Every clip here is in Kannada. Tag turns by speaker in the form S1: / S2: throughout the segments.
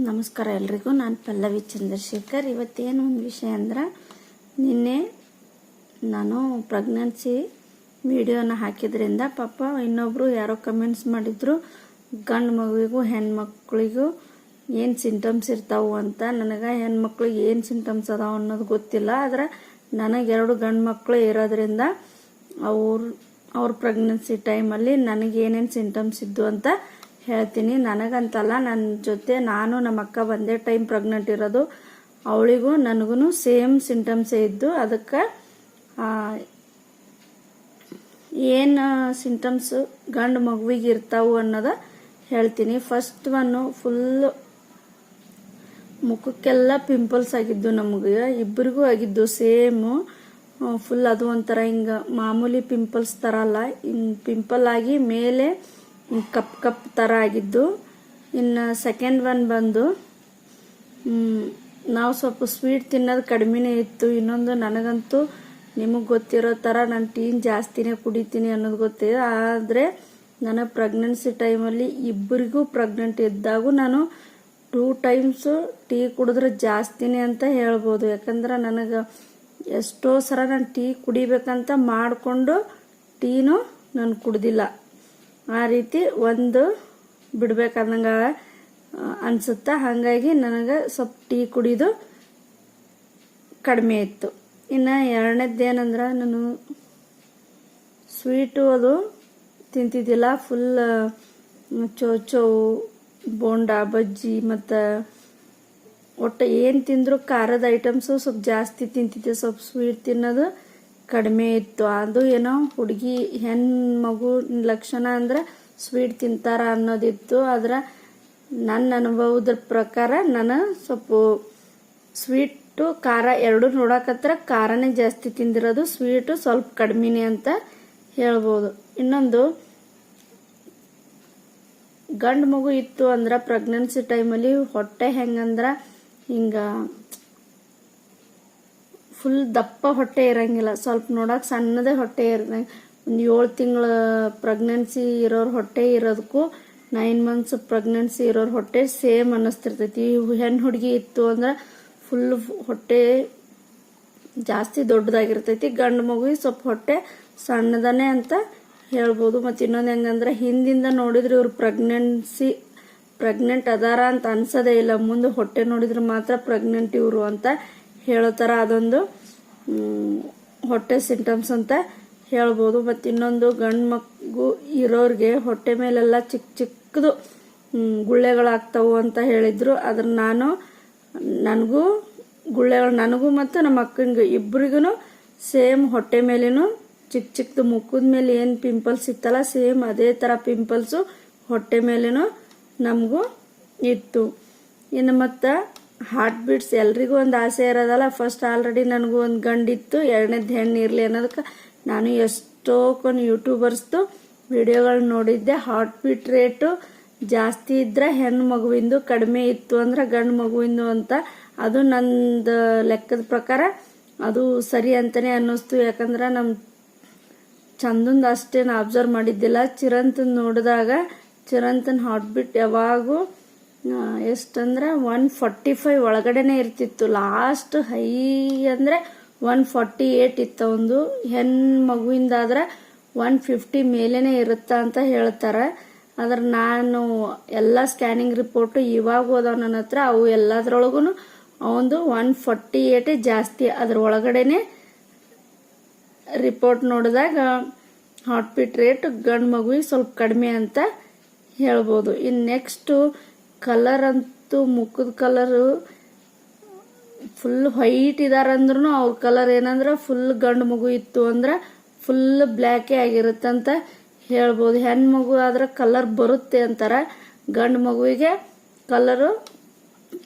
S1: ನಮಸ್ಕಾರ ಎಲ್ರಿಗೂ. ನಾನು ಪಲ್ಲವಿ ಚಂದ್ರಶೇಖರ್. ಇವತ್ತೇನು ಒಂದು ವಿಷಯ ಅಂದ್ರೆ, ನಿನ್ನೆ ನಾನು ಪ್ರೆಗ್ನೆನ್ಸಿ ವಿಡಿಯೋನ ಹಾಕಿದ್ರಿಂದ ಪಾಪ ಇನ್ನೊಬ್ರು ಯಾರೋ ಕಮೆಂಟ್ಸ್ ಮಾಡಿದ್ರು, ಗಂಡು ಮಗುವಿಗೂ, ಹೆಣ್ಮಕ್ಳಿಗೂ ಏನು ಸಿಂಟಮ್ಸ್ ಇರ್ತಾವು ಅಂತ. ನನಗೆ ಹೆಣ್ಮಕ್ಳಿಗೆ ಏನು ಸಿಂಟಮ್ಸ್ ಅದಾವ ಅನ್ನೋದು ಗೊತ್ತಿಲ್ಲ. ಆದ್ರೆ ನನಗೆ ಎರಡು ಗಂಡು ಮಕ್ಕಳು ಇರೋದ್ರಿಂದ ಅವ್ರ ಅವ್ರ ಪ್ರೆಗ್ನೆನ್ಸಿ ಟೈಮಲ್ಲಿ ನನಗೆ ಏನೇನು ಸಿಂಟಮ್ಸ್ ಇದ್ದು ಅಂತ ಹೇಳ್ತೀನಿ. ನನಗಂತಲ್ಲ ನನ್ನ ಜೊತೆ ನಾನು ನಮ್ಮ ಅಕ್ಕ ಒಂದೇ ಟೈಮ್ ಪ್ರೆಗ್ನೆಂಟ್ ಇರೋದು. ಅವಳಿಗೂ ನನಗೂ ಸೇಮ್ ಸಿಂಟಮ್ಸೇ ಇದ್ದು ಅದಕ್ಕೆ ಏನು ಸಿಂಟಮ್ಸ್ ಗಂಡು ಮಗುವಿಗೆ ಇರ್ತಾವು ಅನ್ನೋದ ಹೇಳ್ತೀನಿ. ಫಸ್ಟ್ ಒನ್ನು ಫುಲ್ಲು ಮುಖಕ್ಕೆಲ್ಲ ಪಿಂಪಲ್ಸ್ ಆಗಿದ್ದು ನಮಗೆ ಇಬ್ಬರಿಗೂ ಆಗಿದ್ದು ಸೇಮು ಫುಲ್ ಅದು ಒಂಥರ ಹಿಂಗೆ ಮಾಮೂಲಿ ಪಿಂಪಲ್ಸ್ ಥರ ಅಲ್ಲ. ಹಿಂಗೆ ಪಿಂಪಲ್ ಆಗಿ ಮೇಲೆ ಕಪ್ ಕಪ್ ಥರ ಆಗಿದ್ದು. ಇನ್ನು ಸೆಕೆಂಡ್ ಒನ್ ಬಂದು ನಾವು ಸ್ವಲ್ಪ ಸ್ವೀಟ್ ತಿನ್ನೋದು ಕಡಿಮೆನೇ ಇತ್ತು. ಇನ್ನೊಂದು ನನಗಂತೂ ನಿಮಗೆ ಗೊತ್ತಿರೋ ಥರ ನಾನು ಟೀನ್ ಜಾಸ್ತಿನೇ ಕುಡಿತೀನಿ ಅನ್ನೋದು ಗೊತ್ತಿದೆ ಆದರೆ ನನ್ನ ಪ್ರೆಗ್ನೆನ್ಸಿ ಟೈಮಲ್ಲಿ ಇಬ್ಬರಿಗೂ ಪ್ರೆಗ್ನೆಂಟ್ ಇದ್ದಾಗೂ ನಾನು ಟೂ ಟೈಮ್ಸು ಟೀ ಕುಡಿದ್ರೆ ಜಾಸ್ತಿನೇ ಅಂತ ಹೇಳ್ಬೋದು. ಯಾಕಂದ್ರೆ ನನಗೆ ಎಷ್ಟೋ ಸಲ ನಾನು ಟೀ ಕುಡಿಬೇಕಂತ ಮಾಡಿಕೊಂಡು ಟೀನು ನಾನು ಕುಡ್ದಿಲ್ಲ. ಆ ರೀತಿ ಒಂದು ಬಿಡ್ಬೇಕಂದಂಗ ಅನ್ಸುತ್ತಾ? ಹಾಗಾಗಿ ನನಗೆ ಸ್ವಲ್ಪ ಟೀ ಕುಡಿದು ಕಡಿಮೆ ಇತ್ತು. ಇನ್ನು ಎರಡನೇದ್ದೇನಂದ್ರೆ ನಾನು ಸ್ವೀಟು ಅದು ತಿಂತಿದ್ದಿಲ್ಲ. ಫುಲ್ ಚೋಚೋವು ಬೋಂಡ, ಬಜ್ಜಿ, ಮತ್ತು ಒಟ್ಟು ಏನು ತಿಂದ್ರು, ಖಾರದ ಐಟಮ್ಸು ಸ್ವಲ್ಪ ಜಾಸ್ತಿ ತಿಂತಿದ್ದೆ. ಸ್ವಲ್ಪ ಸ್ವೀಟ್ ತಿನ್ನೋದು ಕಡಿಮೆ ಇತ್ತು. ಅದು ಏನೋ ಹುಡುಗಿ ಹೆಣ್ಮಗು ಮಗು ಲಕ್ಷಣ ಅಂದ್ರೆ ಸ್ವೀಟ್ ತಿಂತಾರ ಅನ್ನೋದಿತ್ತು. ಆದ್ರೆ ನನ್ನ ಅನುಭವದ ಪ್ರಕಾರ ನಾನು ಸ್ವಲ್ಪ ಸ್ವೀಟು, ಖಾರ ಎರಡು ನೋಡಕತ್ರ ಖಾರನೇ ಜಾಸ್ತಿ ತಿಂದಿರೋದು. ಸ್ವೀಟು ಸ್ವಲ್ಪ ಕಡಿಮೆನೇ ಅಂತ ಹೇಳ್ಬೋದು. ಇನ್ನೊಂದು, ಗಂಡು ಮಗು ಇತ್ತು ಅಂದ್ರೆ ಪ್ರೆಗ್ನೆನ್ಸಿ ಟೈಮಲ್ಲಿ ಹೊಟ್ಟೆ ಹೆಂಗಂದ್ರೆ ಹಿಂಗೆ ಫುಲ್ ದಪ್ಪ ಹೊಟ್ಟೆ ಇರಂಗಿಲ್ಲ. ಸ್ವಲ್ಪ ನೋಡಕ್ ಸಣ್ಣದೇ ಹೊಟ್ಟೆ ಇರಂಗ ಒಂದು ಏಳು ತಿಂಗಳ ಪ್ರೆಗ್ನೆನ್ಸಿ ಇರೋರ್ ಹೊಟ್ಟೆ ಇರೋದಕ್ಕೂ ನೈನ್ ಮಂತ್ಸ್ ಪ್ರೆಗ್ನೆನ್ಸಿ ಇರೋರ್ ಹೊಟ್ಟೆ ಸೇಮ್ ಅನ್ನಿಸ್ತಿರ್ತೈತಿ. ಹೆಣ್ಣು ಹುಡುಗಿ ಇತ್ತು ಅಂದ್ರೆ ಫುಲ್ ಹೊಟ್ಟೆ ಜಾಸ್ತಿ ದೊಡ್ಡದಾಗಿರ್ತೈತಿ. ಗಂಡು ಮಗು ಸ್ವಲ್ಪ ಹೊಟ್ಟೆ ಸಣ್ಣದನೇ ಅಂತ ಹೇಳ್ಬೋದು. ಮತ್ತು ಇನ್ನೊಂದು ಹೆಂಗಂದ್ರೆ ಹಿಂದಿಂದ ನೋಡಿದ್ರೆ ಇವ್ರು ಪ್ರೆಗ್ನೆನ್ಸಿ ಪ್ರೆಗ್ನೆಂಟ್ ಅದಾರ ಅಂತ ಅನ್ಸೋದೇ ಇಲ್ಲ. ಮುಂದೆ ಹೊಟ್ಟೆ ನೋಡಿದ್ರೆ ಮಾತ್ರ ಪ್ರೆಗ್ನೆಂಟ್ ಇವರು ಅಂತ ಹೇಳೋ ಥರ ಅದೊಂದು ಹೊಟ್ಟೆ ಸಿಂಟಮ್ಸ್ ಅಂತ ಹೇಳ್ಬೋದು. ಮತ್ತು ಇನ್ನೊಂದು, ಗಂಡು ಮಗು ಇರೋರಿಗೆ ಹೊಟ್ಟೆ ಮೇಲೆಲ್ಲ ಚಿಕ್ಕ ಚಿಕ್ಕದು ಗುಳ್ಳೆಗಳಾಗ್ತವೆ ಅಂತ ಹೇಳಿದರು. ಅದ್ರ ನಾನು, ನನಗೂ ಗುಳ್ಳೆಗಳು, ನನಗೂ ಮತ್ತು ನಮ್ಮ ಅಕ್ಕನಿಗೂ ಇಬ್ಬರಿಗೂ ಸೇಮ್ ಹೊಟ್ಟೆ ಮೇಲೇನು ಚಿಕ್ಕ ಚಿಕ್ಕದು ಮುಖದ ಮೇಲೆ ಏನು ಪಿಂಪಲ್ಸ್ ಇತ್ತಲ್ಲ, ಸೇಮ್ ಅದೇ ಥರ ಪಿಂಪಲ್ಸು ಹೊಟ್ಟೆ ಮೇಲೇನು ನಮಗೂ ಇತ್ತು. ಇನ್ನು ಮತ್ತು ಹಾರ್ಟ್ ಬೀಟ್ಸ್ ಎಲ್ರಿಗೂ ಒಂದು ಆಸೆ ಇರೋದಲ್ಲ. ಫಸ್ಟ್ ಆಲ್ರೆಡಿ ನನಗೂ ಒಂದು ಗಂಡಿತ್ತು. ಎರಡನೇದು ಹೆಣ್ಣು ಇರಲಿ ಅನ್ನೋದಕ್ಕೆ ನಾನು ಎಷ್ಟೋ ಕೊಂಡು ಯೂಟ್ಯೂಬರ್ಸ್ದು ವಿಡಿಯೋಗಳು ನೋಡಿದ್ದೆ. ಹಾರ್ಟ್ ಬೀಟ್ ರೇಟು ಜಾಸ್ತಿ ಇದ್ದರೆ ಹೆಣ್ಣು ಮಗುವಿಂದು ಕಡಿಮೆ ಇತ್ತು ಅಂದ್ರೆ ಗಂಡು ಮಗುವಿಂದು ಅಂತ. ಅದು ನಂದು ಲೆಕ್ಕದ ಪ್ರಕಾರ ಅದು ಸರಿ ಅಂತಲೇ ಅನ್ನಿಸ್ತು. ಯಾಕಂದ್ರೆ ನಮ್ಮ ಚಂದಂದು ಅಷ್ಟೇನು ಅಬ್ಸರ್ವ್ ಮಾಡಿದ್ದಿಲ್ಲ. ಚಿರಂತನ ನೋಡಿದಾಗ ಚಿರಂತನ ಹಾರ್ಟ್ ಬೀಟ್ ಯಾವಾಗೂ ಎಷ್ಟಂದ್ರೆ ಒನ್ ಫಾರ್ಟಿ ಫೈವ್ ಒಳಗಡೆನೆ ಇರ್ತಿತ್ತು. ಲಾಸ್ಟ್ ಹೈ ಅಂದ್ರೆ ಒನ್ ಫಾರ್ಟಿ ಏಟ್ ಇತ್ತು ಒಂದು. ಹೆಣ್ಣು ಮಗುವಿಂದಾದ್ರೆ ಒನ್ ಫಿಫ್ಟಿ ಮೇಲೇನೆ ಇರುತ್ತ ಅಂತ ಹೇಳ್ತಾರೆ. ಆದ್ರೆ ನಾನು ಎಲ್ಲ ಸ್ಕ್ಯಾನಿಂಗ್ ರಿಪೋರ್ಟು ಇವಾಗ ಹೋದವ ನನ್ನ ಹತ್ರ ಅವು ಎಲ್ಲದ್ರೊಳಗೂ ಒಂದು ಒನ್ ಫಾರ್ಟಿ ಏಟ್ ಜಾಸ್ತಿ. ಅದ್ರ ಒಳಗಡೆನೆ ರಿಪೋರ್ಟ್ ನೋಡಿದಾಗ ಹಾರ್ಟ್ ಬೀಟ್ ರೇಟ್ ಗಂಡು ಮಗುವಿಗೆ ಸ್ವಲ್ಪ ಕಡಿಮೆ ಅಂತ ಹೇಳ್ಬೋದು. ಇನ್ನು ನೆಕ್ಸ್ಟು ಕಲರ್ ಅಂತೂ ಮುಖದ ಕಲರು ಫುಲ್ ವೈಟ್ ಇದಾರಂದ್ರೂ ಅವ್ರ ಕಲರ್ ಏನಂದ್ರೆ ಫುಲ್ ಗಂಡು ಮಗು ಇತ್ತು ಅಂದ್ರೆ ಫುಲ್ ಬ್ಲ್ಯಾಕೇ ಆಗಿರುತ್ತಂತ ಹೇಳ್ಬೋದು. ಹೆಣ್ಣು ಮಗು ಆದ್ರೆ ಕಲರ್ ಬರುತ್ತೆ ಅಂತಾರೆ. ಗಂಡು ಮಗುವಿಗೆ ಕಲರು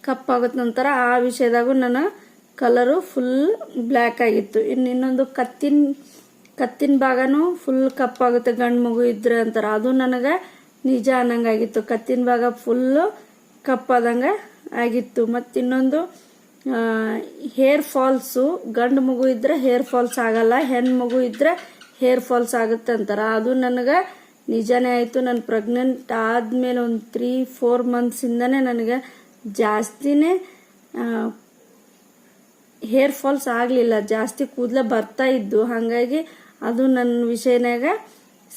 S1: ಕಪ್ಪಾಗುತ್ತಂತಾರ ಆ ವಿಷಯದಾಗೂ ನನ್ನ ಕಲರು ಫುಲ್ ಬ್ಲ್ಯಾಕ್ ಆಗಿತ್ತು. ಇನ್ನು ಇನ್ನೊಂದು ಕತ್ತಿನ ಕತ್ತಿನ ಭಾಗನೂ ಫುಲ್ ಕಪ್ಪಾಗುತ್ತೆ ಗಂಡು ಮಗು ಇದ್ರೆ ಅಂತಾರೆ. ಅದು ನನಗೆ ನಿಜ ಅನ್ನಂಗಾಗಿತ್ತು. ಕತ್ತಿನ ಭಾಗ ಫುಲ್ಲು ಕಪ್ಪಾದಂಗೆ ಆಗಿತ್ತು. ಮತ್ತು ಇನ್ನೊಂದು ಹೇರ್ ಫಾಲ್ಸು, ಗಂಡು ಮಗು ಇದ್ರೆ ಹೇರ್ ಫಾಲ್ಸ್ ಆಗಲ್ಲ ಹೆಣ್ಣು ಮಗು ಇದ್ರೆ ಹೇರ್ ಫಾಲ್ಸ್ ಆಗುತ್ತೆ ಅಂತಾರೆ. ಅದು ನನಗೆ ನಿಜನೇ ಆಯಿತು. ನಾನು ಪ್ರೆಗ್ನೆಂಟ್ ಆದಮೇಲೆ ಒಂದು ತ್ರೀ ಫೋರ್ ಮಂತ್ಸಿಂದನೇ ನನಗೆ ಜಾಸ್ತಿನೇ ಹೇರ್ ಫಾಲ್ಸ್ ಆಗಲಿಲ್ಲ. ಜಾಸ್ತಿ ಕೂದಲ ಬರ್ತಾ ಇದ್ದು. ಹಾಗಾಗಿ ಅದು ನನ್ನ ವಿಷಯನಾಗ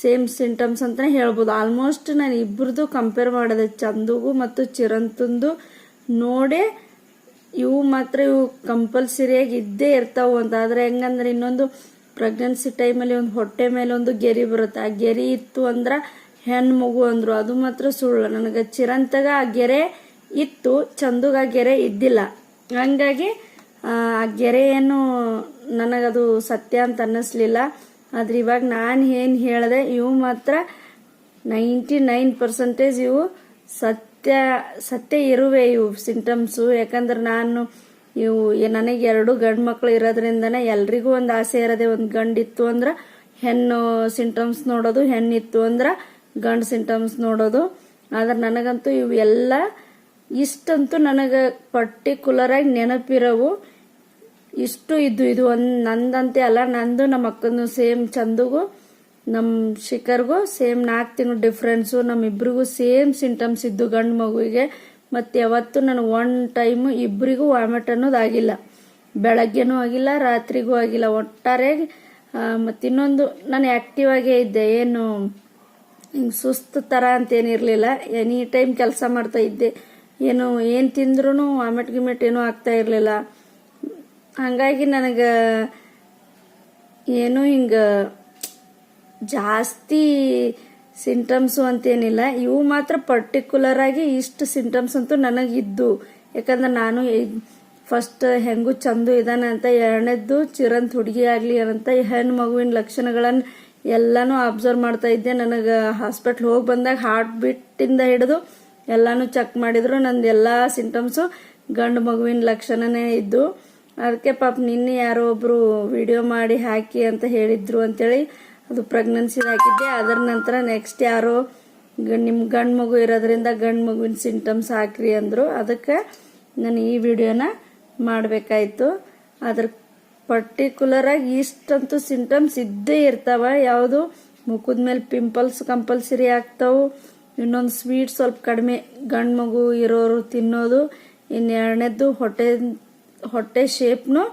S1: ಸೇಮ್ ಸಿಂಟಮ್ಸ್ ಅಂತಲೇ ಹೇಳ್ಬೋದು. ಆಲ್ಮೋಸ್ಟ್ ನಾನು ಇಬ್ಬರದು ಕಂಪೇರ್ ಮಾಡಿದೆ ಚಂದುಗೂ ಮತ್ತು ಚಿರಂತಂದು. ನೋಡೇ ಇವು ಮಾತ್ರ ಇವು ಕಂಪಲ್ಸರಿಯಾಗಿ ಇದ್ದೇ ಇರ್ತಾವು ಅಂತ. ಆದರೆ ಹೆಂಗಂದ್ರೆ ಇನ್ನೊಂದು ಪ್ರೆಗ್ನೆನ್ಸಿ ಟೈಮಲ್ಲಿ ಒಂದು ಹೊಟ್ಟೆ ಮೇಲೆ ಒಂದು ಗೆರಿ ಬರುತ್ತೆ. ಆ ಗೆರಿ ಇತ್ತು ಅಂದ್ರೆ ಹೆಣ್ಣು ಮಗು ಅಂದರು. ಅದು ಮಾತ್ರ ಸುಳ್ಳು. ನನಗೆ ಚಿರಂತಗ ಆ ಗೆರೆ ಇತ್ತು, ಚಂದುಗ ಆ ಗೆರೆ ಇದ್ದಿಲ್ಲ. ಹಂಗಾಗಿ, ಆ ಗೆರೆಯನ್ನು ನನಗದು ಸತ್ಯ ಅಂತ ಅನ್ನಿಸ್ಲಿಲ್ಲ. ಆದ್ರೆ ಇವಾಗ ನಾನು ಏನು ಹೇಳಿದೆ, ಇವು ಮಾತ್ರ ನೈಂಟಿ ನೈನ್ ಪರ್ಸೆಂಟೇಜ್ ಇವು ಸತ್ಯ ಸತ್ಯ ಇರುವೆ ಇವು ಸಿಂಟಮ್ಸು ಯಾಕಂದ್ರೆ ನಾನು ಇವು ನನಗೆ ಎರಡು ಗಂಡು ಮಕ್ಳು ಇರೋದ್ರಿಂದನೇ ಎಲ್ರಿಗೂ ಒಂದು ಆಸೆ ಇರೋದೆ. ಒಂದು ಗಂಡಿತ್ತು ಅಂದ್ರೆ ಹೆಣ್ಣು ಸಿಂಟಮ್ಸ್ ನೋಡೋದು ಹೆಣ್ಣಿತ್ತು ಅಂದ್ರೆ ಗಂಡು ಸಿಂಟಮ್ಸ್ ನೋಡೋದು. ಆದ್ರೆ ನನಗಂತೂ ಇವೆಲ್ಲ ಇಷ್ಟಂತೂ ನನಗೆ ಪರ್ಟಿಕ್ಯುಲರ್ ಆಗಿ ನೆನಪಿರವು. ಇಷ್ಟು ಇದ್ದು ಇದು ಒಂದು ನಂದಂತೆ ಅಲ್ಲ, ನಂದು ನಮ್ಮ ಅಕ್ಕಂದು ಸೇಮ್ ಚಂದಗೂ ನಮ್ಮ ಶಿಖರ್ಗೂ ಸೇಮ್ ನಾಲ್ಕು ತಿಂಗಳು ಡಿಫ್ರೆನ್ಸು ನಮ್ಮಿಬ್ಬರಿಗೂ ಸೇಮ್ ಸಿಂಟಮ್ಸ್ ಇದ್ದು ಗಂಡು ಮಗುವಿಗೆ. ಮತ್ತು ಯಾವತ್ತೂ ನನಗೆ ಒನ್ ಟೈಮು ಇಬ್ಬರಿಗೂ ವಾಮಿಟ್ ಅನ್ನೋದು ಆಗಿಲ್ಲ. ಬೆಳಗ್ಗೆನೂ ಆಗಿಲ್ಲ, ರಾತ್ರಿಗೂ ಆಗಿಲ್ಲ. ಒಟ್ಟಾರೆ ಮತ್ತು ಇನ್ನೊಂದು, ನಾನು ಆ್ಯಕ್ಟಿವ್ ಆಗೇ ಇದ್ದೆ. ಏನು, ಹಿಂಗೆ ಸುಸ್ತು ಥರ ಅಂತೇನಿರಲಿಲ್ಲ. ಎನಿ ಟೈಮ್ ಕೆಲಸ ಮಾಡ್ತಾ ಇದ್ದೆ. ಏನು ಏನು ತಿಂದ್ರೂ ವಾಮಿಟ್ ಗಿಮಿಟ್ ಏನೂ ಆಗ್ತಾ ಇರಲಿಲ್ಲ. ಹಂಗಾಗಿ ನನಗೆ ಏನು ಹಿಂಗೆ ಜಾಸ್ತಿ ಸಿಂಟಮ್ಸು ಅಂತೇನಿಲ್ಲ. ಇವು ಮಾತ್ರ ಪರ್ಟಿಕ್ಯುಲರ್ ಆಗಿ ಇಷ್ಟು ಸಿಂಟಮ್ಸ್ ಅಂತೂ ನನಗಿದ್ದು. ಯಾಕಂದ್ರೆ ನಾನು ಫಸ್ಟ್ ಹೆಂಗು ಚಂದು ಇದಾನೆ ಅಂತ, ಎರಡನೇದ್ದು ಚಿರಂತ ಹುಡುಗಿ ಆಗಲಿ ಅಂತ ಹೆಣ್ಣು ಮಗುವಿನ ಲಕ್ಷಣಗಳನ್ನು ಎಲ್ಲಾನು ಅಬ್ಸರ್ವ್ ಮಾಡ್ತಾ ಇದ್ದೆ. ನನಗೆ ಹಾಸ್ಪಿಟ್ಲ್ ಹೋಗಿ ಬಂದಾಗ ಹಾರ್ಟ್ ಬೀಟಿಂದ ಹಿಡಿದು ಎಲ್ಲಾನು ಚೆಕ್ ಮಾಡಿದ್ರು. ನಂದು ಎಲ್ಲ ಸಿಂಟಮ್ಸು ಗಂಡು ಮಗುವಿನ ಲಕ್ಷಣನೇ ಇದ್ದು. ಅದಕ್ಕೆ ಪಾಪ ನಿನ್ನೆ ಯಾರೋ ಒಬ್ರು ವಿಡಿಯೋ ಮಾಡಿ ಹಾಕಿ ಅಂತ ಹೇಳಿದ್ರು ಅಂತೇಳಿ ಅದು ಪ್ರೆಗ್ನೆನ್ಸಿ ಹಾಕಿದ್ದೆ. ಅದರ ನಂತರ ನೆಕ್ಸ್ಟ್ ಯಾರೋ ನಿಮ್ಮ ನಿಮ್ ಗಂಡು ಮಗು ಇರೋದ್ರಿಂದ ಗಂಡು ಮಗುವಿನ ಸಿಂಟಮ್ಸ್ ಹಾಕ್ರಿ ಅಂದ್ರು. ಅದಕ್ಕೆ ನಾನು ಈ ವಿಡಿಯೋನ ಮಾಡಬೇಕಾಯ್ತು. ಅದ್ರ ಪರ್ಟಿಕ್ಯುಲರ್ ಆಗಿ ಇಷ್ಟಂತೂ ಸಿಂಟಮ್ಸ್ ಇದ್ದೇ ಇರ್ತಾವ. ಯಾವುದು? ಮುಖದ ಮೇಲೆ ಪಿಂಪಲ್ಸ್ ಕಂಪಲ್ಸರಿ ಆಗ್ತಾವು. ಇನ್ನೊಂದು ಸ್ವೀಟ್ ಸ್ವಲ್ಪ ಕಡಿಮೆ. ಗಂಡು ಮಗು ಇರೋರು ತಿನ್ನೋದು. ಇನ್ನು ಎರಡನೇದ್ದು ಹೊಟ್ಟೆ ಹೊಟ್ಟೆ ಶೇಪ್ನು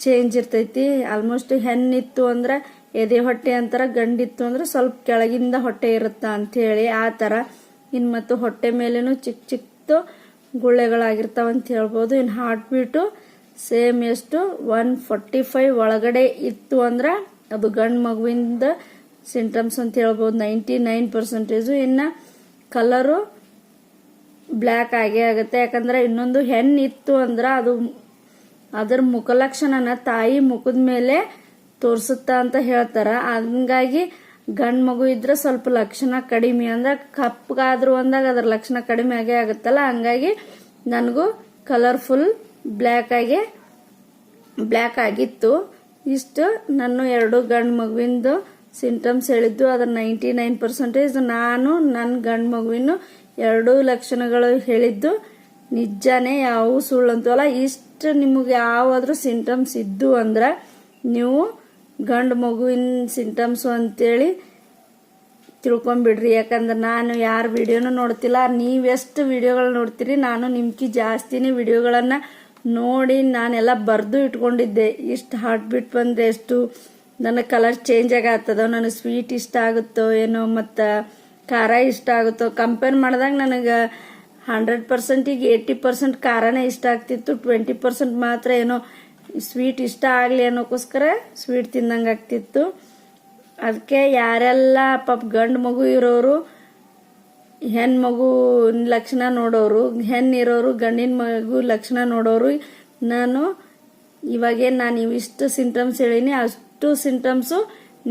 S1: ಚೇಂಜ್ ಇರ್ತೈತಿ. ಆಲ್ಮೋಸ್ಟ್ ಹೆಣ್ಣಿತ್ತು ಅಂದ್ರೆ ಎದೆ ಹೊಟ್ಟೆ ಅಂತಾರ ಗಂಡಿತ್ತು ಅಂದ್ರೆ ಸ್ವಲ್ಪ ಕೆಳಗಿಂದ ಹೊಟ್ಟೆ ಇರುತ್ತ ಅಂಥೇಳಿ ಆ ಥರ ಇನ್ನು ಮತ್ತು ಹೊಟ್ಟೆ ಮೇಲೇನು ಚಿಕ್ಕ ಚಿಕ್ಕದು ಗುಳ್ಳೆಗಳಾಗಿರ್ತಾವ ಅಂತ ಹೇಳ್ಬೋದು. ಇನ್ನು ಹಾರ್ಟ್ ಬೀಟು ಸೇಮ್ ಎಷ್ಟು ಒನ್ ಫೋರ್ಟಿ ಫೈವ್ ಒಳಗಡೆ ಇತ್ತು ಅಂದ್ರೆ ಅದು ಗಂಡು ಮಗುವಿಂದ ಸಿಂಟಮ್ಸ್ ಅಂತ ಹೇಳ್ಬೋದು. ನೈಂಟಿ ನೈನ್ ಪರ್ಸೆಂಟೇಜು ಇನ್ನು ಕಲರು ಬ್ಲ್ಯಾಕ್ ಆಗೇ ಆಗುತ್ತೆ. ಯಾಕಂದ್ರೆ ಇನ್ನೊಂದು ಹೆಣ್ಣು ಇತ್ತು ಅಂದ್ರೆ ಅದು ಅದರ ಮುಖಲಕ್ಷಣನ ತಾಯಿ ಮುಖದ ಮೇಲೆ ತೋರಿಸುತ್ತಾ ಅಂತ ಹೇಳ್ತಾರ. ಹಂಗಾಗಿ ಗಂಡ್ ಮಗು ಇದ್ರೆ ಸ್ವಲ್ಪ ಲಕ್ಷಣ ಕಡಿಮೆ, ಅಂದ್ರೆ ಕಪ್ಪಗಾದ್ರು ಅಂದಾಗ ಅದ್ರ ಲಕ್ಷಣ ಕಡಿಮೆ ಆಗೇ ಆಗುತ್ತಲ್ಲ. ಹಂಗಾಗಿ ನನಗೂ ಕಲರ್ಫುಲ್ ಬ್ಲ್ಯಾಕ್ ಆಗಿ ಬ್ಲ್ಯಾಕ್ ಆಗಿತ್ತು. ಇಷ್ಟು ನನ್ನ ಎರಡು ಗಂಡು ಮಗುವಿಂದು ಸಿಂಟಮ್ಸ್ ಹೇಳಿದ್ದು. ಅದ್ರ ನೈಂಟಿ ನೈನ್ ಪರ್ಸೆಂಟೇಜ್ ನಾನು ನನ್ನ ಗಂಡು ಮಗುವಿನ ಎರಡೂ ಲಕ್ಷಣಗಳು ಹೇಳಿದ್ದು. ನಿಜಾನೇ ಯಾವ ಸುಳ್ಳು ಅಂತವಲ್ಲ ಇಷ್ಟು ನಿಮಗೆ ಯಾವಾದರೂ ಸಿಂಟಮ್ಸ್ ಇದ್ದು ಅಂದ್ರೆ ನೀವು ಗಂಡು ಮಗುವಿನ ಸಿಂಟಮ್ಸು ಅಂತೇಳಿ ತಿಳ್ಕೊಂಬಿಡ್ರಿ. ಯಾಕಂದ್ರೆ ನಾನು ಯಾರ ವಿಡಿಯೋನು ನೋಡ್ತಿಲ್ಲ. ನೀವೆಷ್ಟು ವಿಡಿಯೋಗಳು ನೋಡ್ತೀರಿ, ನಾನು ನಿಮ್ಗೆ ಜಾಸ್ತಿನೇ ವಿಡಿಯೋಗಳನ್ನು ನೋಡಿ ನಾನೆಲ್ಲ ಬರೆದು ಇಟ್ಕೊಂಡಿದ್ದೆ. ಇಷ್ಟು ಹಾರ್ಟ್ ಬೀಟ್ ಬಂದರೆ ಎಷ್ಟು, ನನ್ನ ಕಲರ್ ಚೇಂಜ್ ಆಗತ್ತದೋ, ನನಗೆ ಸ್ವೀಟ್ ಇಷ್ಟ ಆಗುತ್ತೋ, ಏನೋ ಮತ್ತು ಖಾರ ಇಷ್ಟ ಆಗುತ್ತೋ ಕಂಪೇರ್ ಮಾಡಿದಾಗ ನನಗೆ ಹಂಡ್ರೆಡ್ ಪರ್ಸೆಂಟಿಗೆ ಏಯ್ಟಿ ಪರ್ಸೆಂಟ್ ಖಾರನೇ ಇಷ್ಟ ಆಗ್ತಿತ್ತು. ಟ್ವೆಂಟಿ ಪರ್ಸೆಂಟ್ ಮಾತ್ರ ಏನೋ ಸ್ವೀಟ್ ಇಷ್ಟ ಆಗಲಿ ಅನ್ನೋಕ್ಕೋಸ್ಕರ ಸ್ವೀಟ್ ತಿಂದಂಗೆ ಆಗ್ತಿತ್ತು. ಅದಕ್ಕೆ ಯಾರೆಲ್ಲ ಪಾಪ ಗಂಡು ಮಗು ಇರೋರು ಹೆಣ್ಣು ಮಗು ಲಕ್ಷಣ ನೋಡೋರು ಹೆಣ್ಣು ಇರೋರು, ಗಂಡಿನ ಮಗು ಲಕ್ಷಣ ನೋಡೋರು, ನಾನು ಇವಾಗೇನು ನಾನು ಇವಿಷ್ಟು ಸಿಂಟಮ್ಸ್ ಹೇಳೀನಿ. ಅಷ್ಟು ಸಿಂಟಮ್ಸು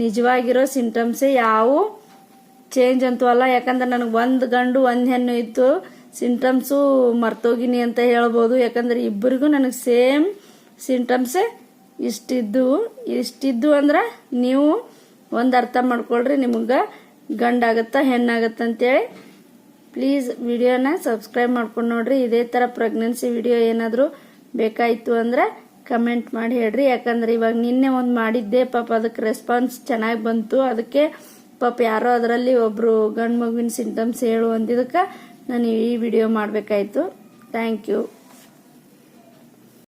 S1: ನಿಜವಾಗಿರೋ ಸಿಂಟಮ್ಸೇ ಯಾವು ಚೇಂಜ್ ಅಂತೂ ಅಲ್ಲ ಯಾಕಂದ್ರೆ ನನಗೆ ಒಂದು ಗಂಡು, ಒಂದು ಹೆಣ್ಣು ಇತ್ತು. ಸಿಂಟಮ್ಸು ಮರ್ತೋಗಿನಿ ಅಂತ ಹೇಳ್ಬೋದು. ಯಾಕಂದ್ರೆ ಇಬ್ಬರಿಗೂ ನನಗೆ ಸೇಮ್ ಸಿಂಟಮ್ಸೇ ಇಷ್ಟಿದ್ದು. ಇಷ್ಟಿದ್ದು ಅಂದ್ರೆ ನೀವು ಒಂದು ಅರ್ಥ ಮಾಡ್ಕೊಳ್ರಿ, ನಿಮಗೆ ಗಂಡಾಗತ್ತಾ ಹೆಣ್ಣಾಗತ್ತ ಅಂತೇಳಿ. ಪ್ಲೀಸ್ ವಿಡಿಯೋನ ಸಬ್ಸ್ಕ್ರೈಬ್ ಮಾಡ್ಕೊಂಡು ನೋಡ್ರಿ. ಇದೇ ಥರ ಪ್ರೆಗ್ನೆನ್ಸಿ ವಿಡಿಯೋ ಏನಾದರೂ ಬೇಕಾಯಿತು ಅಂದ್ರೆ ಕಮೆಂಟ್ ಮಾಡಿ ಹೇಳ್ರಿ. ಯಾಕಂದ್ರೆ ಇವಾಗ ನಿನ್ನೆ ಒಂದು ಮಾಡಿದ್ದೆ, ಪಾಪ ಅದಕ್ಕೆ ರೆಸ್ಪಾನ್ಸ್ ಚೆನ್ನಾಗಿ ಬಂತು. ಅದಕ್ಕೆ ಪಾಪ ಯಾರೋ ಅದರಲ್ಲಿ ಒಬ್ಬರು ಗಂಡು ಮಗುವಿನ ಸಿಂಟಮ್ಸ್ ಹೇಳು ಅಂದಿದ್ದಕ್ಕೆ ನಾನು ಈ ವಿಡಿಯೋ ಮಾಡಬೇಕಾಯಿತು. Thank you